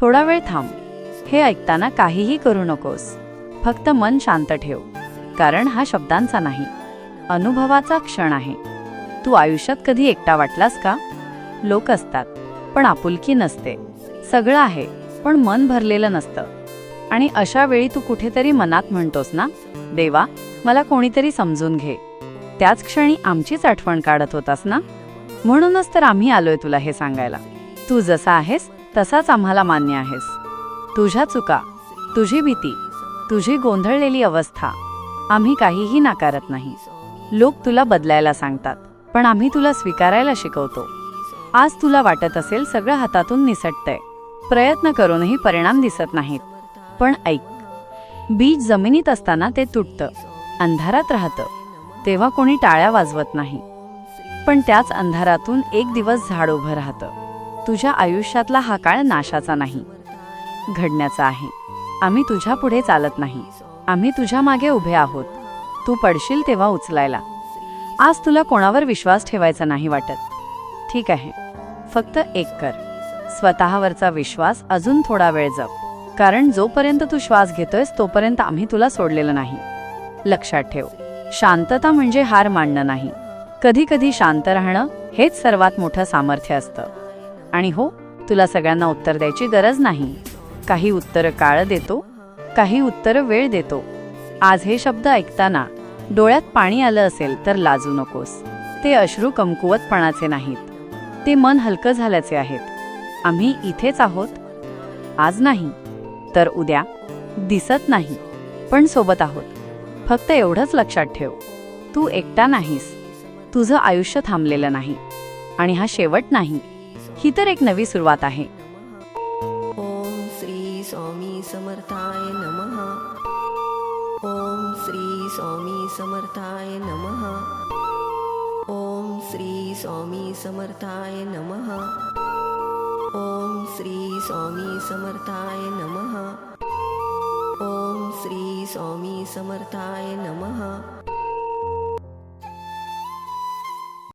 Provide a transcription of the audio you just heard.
थोडा वेळ थांब. हे ऐकताना काहीही करू नकोस. फक्त मन शांत ठेव. कारण हा शब्दांचा नाही. अनुभवाचा क्षण आहे. तू आयुष्यात कधी एकटा वाटलास का? लोक असतात पण आपुलकी नसते. सगळं आहे पण मन भरलेलं नसतं. आणि अशा वेळी तू कुठेतरी मनात म्हणतोस ना देवा मला कोणीतरी समजून घे. त्याच क्षणी आमचीच आठवण काढत होतास ना? म्हणूनच तर आम्ही आलोय तुला हे सांगायला. तू जसा आहेस तसाच आम्हाला मान्य आहेस. तुझ्या चुका तुझी भीती तुझी गोंधळलेली अवस्था आम्ही काहीही नाकारत नाही. लोक तुला बदलायला सांगतात पण आम्ही तुला स्वीकारायला शिकवतो. आज तुला वाटत असेल सगळं हातातून निसटतंय. प्रयत्न करूनही परिणाम दिसत नाहीत. पण ऐक बीज जमिनीत असताना ते तुटतं अंधारात राहतं. तेव्हा कोणी टाळ्या वाजवत नाही. पण त्याच अंधारातून एक दिवस झाड उभं राहतं. तुझ्या आयुष्यातला हा काळ नाशाचा नाही. घडण्याचा आहे. आम्ही तुझ्या पुढे चालत नाही. आम्ही तुझ्या मागे उभे आहोत. तू पडशील तेव्हा उचलायला. आज तुला कोणावर विश्वास ठेवायचा नाही वाटत. ठीक आहे. फक्त एक कर. स्वतःवरचा विश्वास अजून थोडा वेळ जप. कारण जोपर्यंत तू श्वास घेतोयस तोपर्यंत आम्ही तुला सोडलेलं नाही. लक्षात ठेव. शांतता म्हणजे हार मानणं नाही. कधी कधी शांत राहणं हेच सर्वात मोठं सामर्थ्य असतं. आणि हो तुला सगळ्यांना उत्तर द्यायची गरज नाही. काही उत्तरं काळ देतो काही उत्तरं वेळ देतो. आज हे शब्द ऐकताना डोळ्यात पाणी आलं असेल तर लाजू नकोस. ते अश्रू कमकुवतपणाचे नाहीत. ते मन हलकं झाल्याचे आहेत. आम्ही इथेच आहोत. आज नाही तर उद्या दिसत नाही पण सोबत आहोत. फक्त एवढंच लक्षात ठेव. तू एकटा नाहीस. तुझं आयुष्य थांबलेलं नाही. आणि हा शेवट नाही. ही तर एक नवी सुरुवात आहे. ॐ श्री स्वामी समर्थाय नमः. ॐ श्री स्वामी समर्थाय नमः. ॐ श्री स्वामी समर्थाय नमः. ॐ श्री स्वामी समर्थाय नमः. ॐ श्री स्वामी समर्थाय नमः.